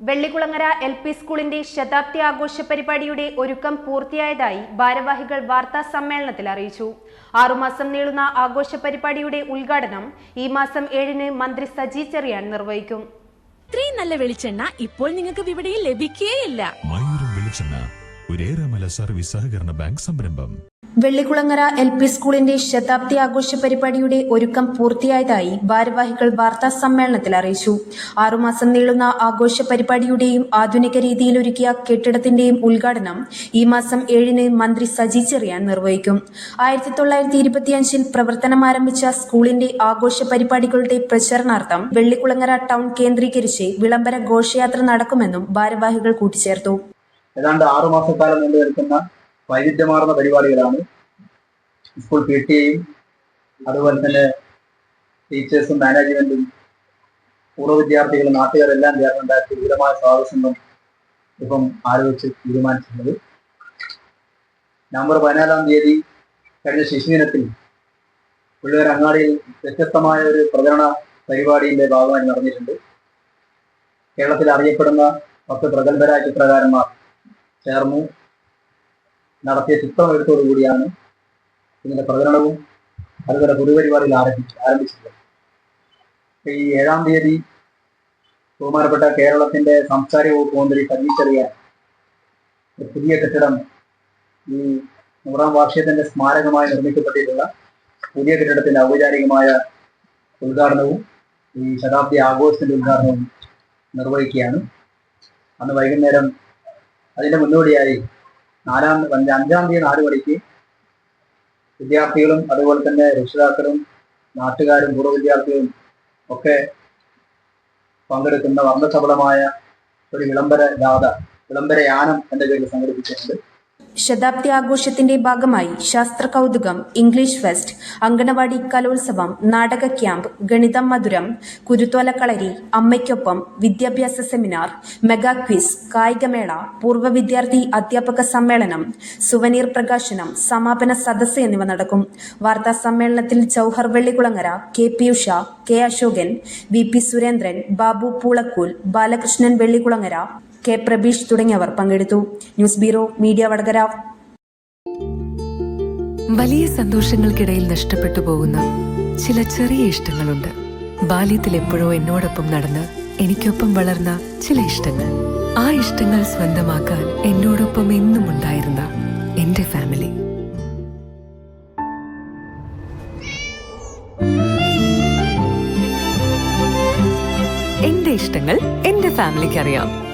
Vellikulangara L P സ്കൂളിന്റെ ശതാബ്ദി ആഘോഷ പരിപാടിയുടെ ഒരുക്കം പൂർത്തിയായതായി ഭാരവാഹികൾ വാർത്താ സമ്മേളനത്തിൽ അറിയിച്ചു. ആറുമാസം നീളുന്ന ആഘോഷ പരിപാടിയുടെ ഉദ്ഘാടനം ഈ മാസം ഏഴിന് മന്ത്രി സജി ചെറിയാൻ നിർവഹിക്കും. ഇത്രയും നല്ല വെളിച്ചെണ്ണ ഇപ്പോൾ നിങ്ങൾക്ക് വിപണിയിൽ ലഭിക്കുകയില്ല മയൂരം വെളിച്ചെണ്ണ ഒരേറെമല സർവീസ് സഹകരണ ബാങ്ക് സംരംഭം. വെള്ളിക്കുളങ്ങര എൽ പി സ്കൂളിന്റെ ശതാബ്ദി ആഘോഷ പരിപാടിയുടെ ഒരുക്കം പൂർത്തിയായതായി ഭാരവാഹികൾ വാർത്താ സമ്മേളനത്തിൽ അറിയിച്ചു. ആറുമാസം നീളുന്ന ആഘോഷ പരിപാടിയുടെയും ആധുനിക രീതിയിൽ ഒരുക്കിയ കെട്ടിടത്തിന്റെയും ഉദ്ഘാടനം ഈ മാസം ഏഴിന് മന്ത്രി സജി ചെറിയാൻ നിർവഹിക്കും. ആയിരത്തി തൊള്ളായിരത്തി ഇരുപത്തിയഞ്ചിൽ പ്രവർത്തനം ആരംഭിച്ച സ്കൂളിന്റെ ആഘോഷ പരിപാടികളുടെ പ്രചരണാർത്ഥം വെള്ളിക്കുളങ്ങര ടൗൺ കേന്ദ്രീകരിച്ച് വിളംബര ഘോഷയാത്ര നടക്കുമെന്നും ഭാരവാഹികൾ കൂട്ടിച്ചേർത്തു. ഏതാണ്ട് ആറു മാസക്കാലം നീണ്ടു നിൽക്കുന്ന വൈവിധ്യമാർന്ന പരിപാടികളാണ്. സ്കൂൾ പി ടി എയും അതുപോലെ തന്നെ ടീച്ചേഴ്സും മാനേജ്മെന്റും പൂർവ വിദ്യാർത്ഥികളും നാട്ടുകാരെല്ലാം ചേർന്നുണ്ടാക്കിയ വിപുലമായ സ്വാഗതം ഇപ്പം ആലോചിച്ച് തീരുമാനിച്ചിട്ടുള്ളത് നവംബർ പതിനാലാം തീയതി കഴിഞ്ഞ ശിശുദിനത്തിൽ പിള്ളേർ അങ്ങാടിയിൽ വ്യത്യസ്തമായ ഒരു പ്രചരണ പരിപാടിയുടെ ഭാഗമായി നടന്നിട്ടുണ്ട്. കേരളത്തിൽ അറിയപ്പെടുന്ന പത്ത് പ്രഗത്ഭരായ ചിത്രകാരന്മാർ ചേർന്ന്. നടത്തിയ ചിത്രം കൂടിയാണ് ഇതിന്റെ പ്രകടനവും അതുപോലെ പൊതുപരിപാടികൾ ആരംഭിച്ചു ആരംഭിച്ചിട്ടുള്ളത് ഈ ഏഴാം തീയതി ബഹുമാനപ്പെട്ട കേരളത്തിന്റെ സാംസ്കാരിക വകുപ്പ് മന്ത്രി ഒരു പുതിയ കെട്ടിടം ഈ നൂറാം വാർഷികത്തിന്റെ സ്മാരകമായി നിർമ്മിക്കപ്പെട്ടിട്ടുള്ള പുതിയ കെട്ടിടത്തിന്റെ ഔപചാരികമായ ഉദ്ഘാടനവും ഈ ശതാബ്ദി ആഘോഷത്തിന്റെ ഉദ്ഘാടനവും നിർവഹിക്കുകയാണ്. അന്ന് വൈകുന്നേരം അതിന്റെ മുന്നോടിയായി നാലാം അഞ്ച് തീയതി നാല് മണിക്ക് വിദ്യാർത്ഥികളും അതുപോലെ തന്നെ രക്ഷിതാക്കളും നാട്ടുകാരും പൂർവ വിദ്യാർത്ഥികളും ഒക്കെ പങ്കെടുക്കുന്ന വർണസഫലമായ ഒരു വിളംബര ഗാഥ വിളംബര യാനം എന്റെ പേരിൽ സംഘടിപ്പിച്ചിട്ടുണ്ട്. ശതാബ്ദി ആഘോഷത്തിന്റെ ഭാഗമായി ശാസ്ത്ര കൗതുകം ഇംഗ്ലീഷ് ഫെസ്റ്റ് അങ്കണവാടി കലോത്സവം നാടക ക്യാമ്പ് ഗണിതം മധുരം കുരുത്തോല കളരി അമ്മയ്ക്കൊപ്പം വിദ്യാഭ്യാസ സെമിനാർ മെഗാ ക്വിസ് കായികമേള പൂർവ വിദ്യാർത്ഥി അധ്യാപക സമ്മേളനം സുവനീർ പ്രകാശനം സമാപന സദസ്സ് എന്നിവ നടക്കും. വാർത്താ സമ്മേളനത്തിൽ Jouhar Vellikulangara K P Usha K Ashokan V P Surendran Babu Poolakkool Balakrishnan Vellikulangara K Prabeesh തുടങ്ങിയവർ പങ്കെടുത്തു. News bureau media Vadakara. വലിയ സന്തോഷങ്ങൾക്കിടയിൽ നഷ്ടപ്പെട്ടു പോകുന്ന ചില ചെറിയ ഇഷ്ടങ്ങളുണ്ട്. ബാല്യത്തിൽ എപ്പോഴോ എന്നോടൊപ്പം നടന്ന് എനിക്കൊപ്പം വളർന്ന ചില ഇഷ്ടങ്ങൾ. ആ ഇഷ്ടങ്ങൾ സ്വന്തമാക്കാൻ എന്നോടൊപ്പം എന്നും ഉണ്ടായിരുന്ന എന്റെ ഫാമിലി. എന്റെ ഇഷ്ടങ്ങൾ എന്റെ ഫാമിലിക്ക് അറിയാം